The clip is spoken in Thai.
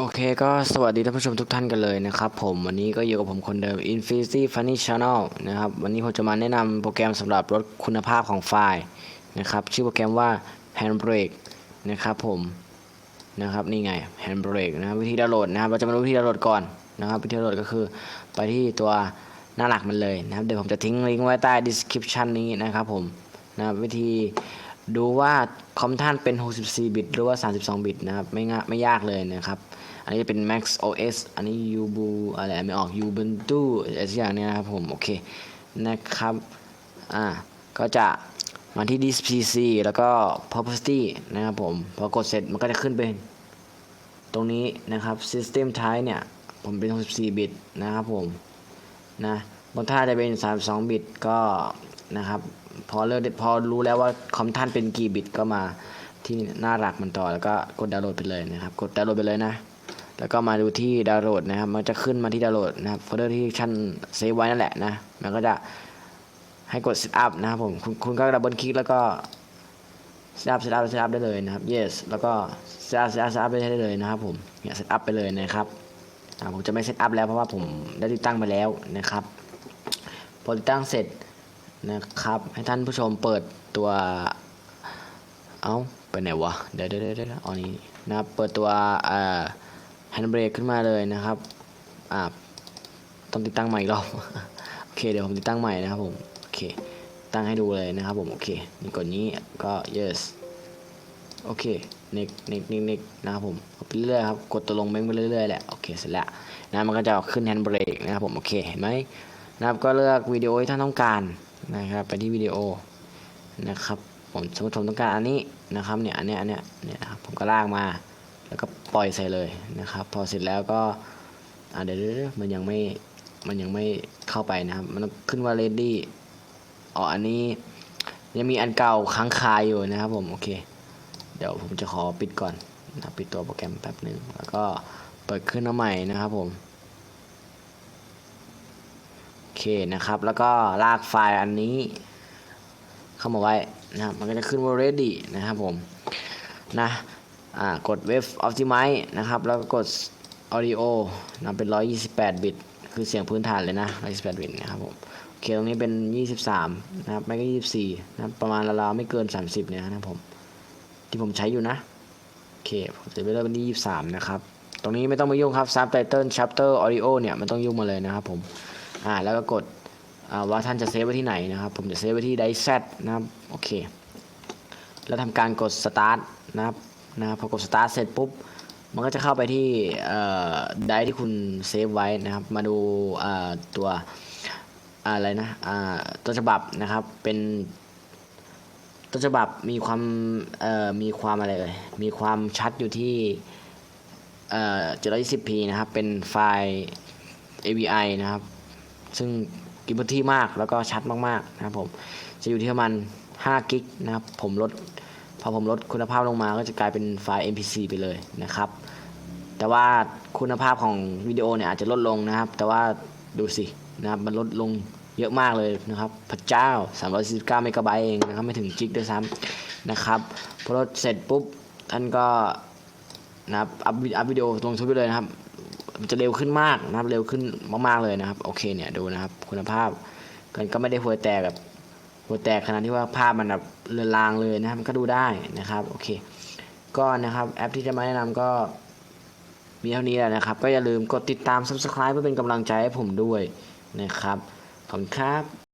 โอเคก็สวัสดีท่านผู้ชมทุกท่านกันเลยนะครับผมวันนี้ก็อยู่กับผมคนเดิม Infinity Funny Channel นะครับวันนี้ผมจะมาแนะนำโปรแกรมสำหรับลดคุณภาพของไฟล์นะครับชื่อโปรแกรมว่า Handbrake นะครับผมนะครับนี่ไง Handbrake นะครับวิธีดาวน์โหลดนะครับเราจะมาดูวิธีดาวน์โหลดก่อนนะครับวิธีดาวน์โหลดก็คือไปที่ตัวหน้าหลักมันเลยนะครับเดี๋ยวผมจะทิ้งลิงก์ไว้ใต้ description นี้นะครับผมนะครับวิธีดูว่าคอมท่านเป็น64บิตหรือว่า32บิตนะครับไม่ง่ายไม่ยากเลยนะครับ อันนี้จะเป็น Max OS อันนี้ Ubu อะไรไม่ออก Ubuntu อะไรสักอย่างเนี้ยนะครับผม โอเค นะครับ อ่า ก็จะมาที่ Disk PC แล้วก็ Property นะครับผม พอกดเสร็จมันก็จะขึ้นเป็นตรงนี้นะครับ System Type เนี่ย ผมเป็น 64 บิตนะครับผม นะบางท่าจะเป็น 32 บิตก็นะครับพอเลิกพอรู้แล้วว่าคอมท่านเป็นกี่บิตก็มาที่หน้าหลักมันต่อแล้วก็กดดาวน์โหลดไปเลยนะครับ กดดาวน์โหลดไปเลยนะ แล้วก็มาดูที่ดาวน์โหลดนะครับ มันจะขึ้นมาที่ดาวน์โหลดนะครับโฟลเดอร์ที่ท่านเซฟไว้นั่นแหละนะมันก็จะให้กด setup นะครับผมคุณคุณก็ดับเบิลคลิกแล้วก็ setup setup setup ได้เลยนะครับ yes แล้วก็ setup setup setup ได้เลยนะครับผมเนี่ย setup ไปเลยนะครับอ่ผมจะไม่ setup แล้วเพราะว่าผมได้ติดตั้งไปแล้วนะครับพอติดตั้งเสร็จนะครับ ให้ท่านผู้ชมเปิดตัว เอาไปไหนวะ เดี๋ยวเดี๋ยวเดี๋ยวเดี๋อนี้นะครับเปิดตัว เอ่อ handbrake ขึ้นมาเลยนะครับอ่าต้องติดตั้งใหม่อีกรอบ โอเค เดี๋ยวผมติดตั้งใหม่นะครับผม โอเค ตั้งให้ดูเลยนะครับผม โอเค นี่กดนี้ก็ yes โอเค next next next next นะครับผมไปเรื่อยๆครับ กดตัวลงเม้งไปเรื่อยๆแหละ โอเค เสร็จแล้วนะมันก็จะขึ้น handbrake นะครับผม โอเค เห็นไหมนะครับ ก็เลือกวิดีโอที่ท่านต้องการนะครับ ไปที่วิดีโอนะครับ ผมสมมติผมต้องการอันนี้นะครับ เนี่ย อันเนี้ย อันเนี้ย เนี่ยนะครับ ผมก็ลากมา แล้วก็ปล่อยใส่เลยนะครับ พอเสร็จแล้วก็อ่าเดี๋ยวมันยังไม่มันยังไม่เข้าไปนะครับ มันขึ้นว่า ready อ๋ออันนี้ยังมีอันเก่าค้างคาอยู่นะครับผมโอเค เดี๋ยวผมจะขอปิดก่อนนะปิดตัวโปรแกรมแป๊บหนึ่งแล้วก็เปิดขึ้นมาใหม่นะครับผมโอเคนะครับ แล้วก็ลากไฟล์อันนี้ เข้ามาไว้นะครับมันก็จะขึ้นว่า ready นะครับผมนะ กด wave optimize นะครับ แล้วก็กด audio นะเป็น 128 บิต คือเสียงพื้นฐานเลยนะ 128 บิตนะครับผมโอเคตรงนี้เป็น 23 นะครับ ไม่ก็ 24 นะครับ ประมาณราวๆไม่เกิน 30 เนี่ยนะครับผม ที่ผมใช้อยู่นะ โอเค ผมจะไปเริ่มเป็นที่ 23 นะครับ ตรงนี้ไม่ต้องมายุ่งครับ subtitle chapter audio เนี่ย มันต้องยุ่งมาเลยนะครับผม อ่า แล้วก็กดว่าท่านจะเซฟไว้ที่ไหนนะครับ ผมจะเซฟไว้ที่ disk Z นะครับ โอเค แล้วทำการกด start นะครับ นะพอกด start เสร็จปุ๊บมันก็จะเข้าไปที่ไดที่คุณเซฟไว้นะครับ มาดูตัวอะไรนะต้นฉบับนะครับเป็นต้นฉบับมีความมีความอะไรเลยมีความชัดอยู่ที่เอ่อ 720p นะครับ เป็นไฟล์ AVI นะครับ ซึ่งกินพื้นที่มากแล้วก็ชัดมากๆนะครับผม จะอยู่ที่ประมาณ5กิกนะครับ ผมลด พอผมลดคุณภาพลงมาก็จะกลายเป็นไฟล์ MP4 ไปเลยนะครับ แต่ว่าคุณภาพของวิดีโอเนี่ยอาจจะลดลงนะครับ แต่ว่าดูสินะครับมันลดลงเยอะมากเลยนะครับ พระเจ้า 349เมกะไบต์เองนะครับไม่ถึงจิกด้วยซ้ำนะครับพอลดเสร็จปุ๊บท่านก็นะครับอัพวิอัพวิดีโอลงทุบไปเลยนะครับจะเร็วขึ้นมากนะครับเร็วขึ้นมากๆเลยนะครับ โอเคเนี่ยดูนะครับ คุณภาพกันก็ไม่ได้หัวแตกแบบ หัวแตกขนาดที่ว่าภาพมันแบบเลือนลางเลยนะครับมันก็ดูได้นะครับโอเคก็นะครับแอปที่จะมาแนะนำก็มีเท่านี้แหละนะครับ ก็อย่าลืมกดติดตาม subscribe เพื่อเป็นกำลังใจให้ผมด้วยนะครับ ขอบคุณครับ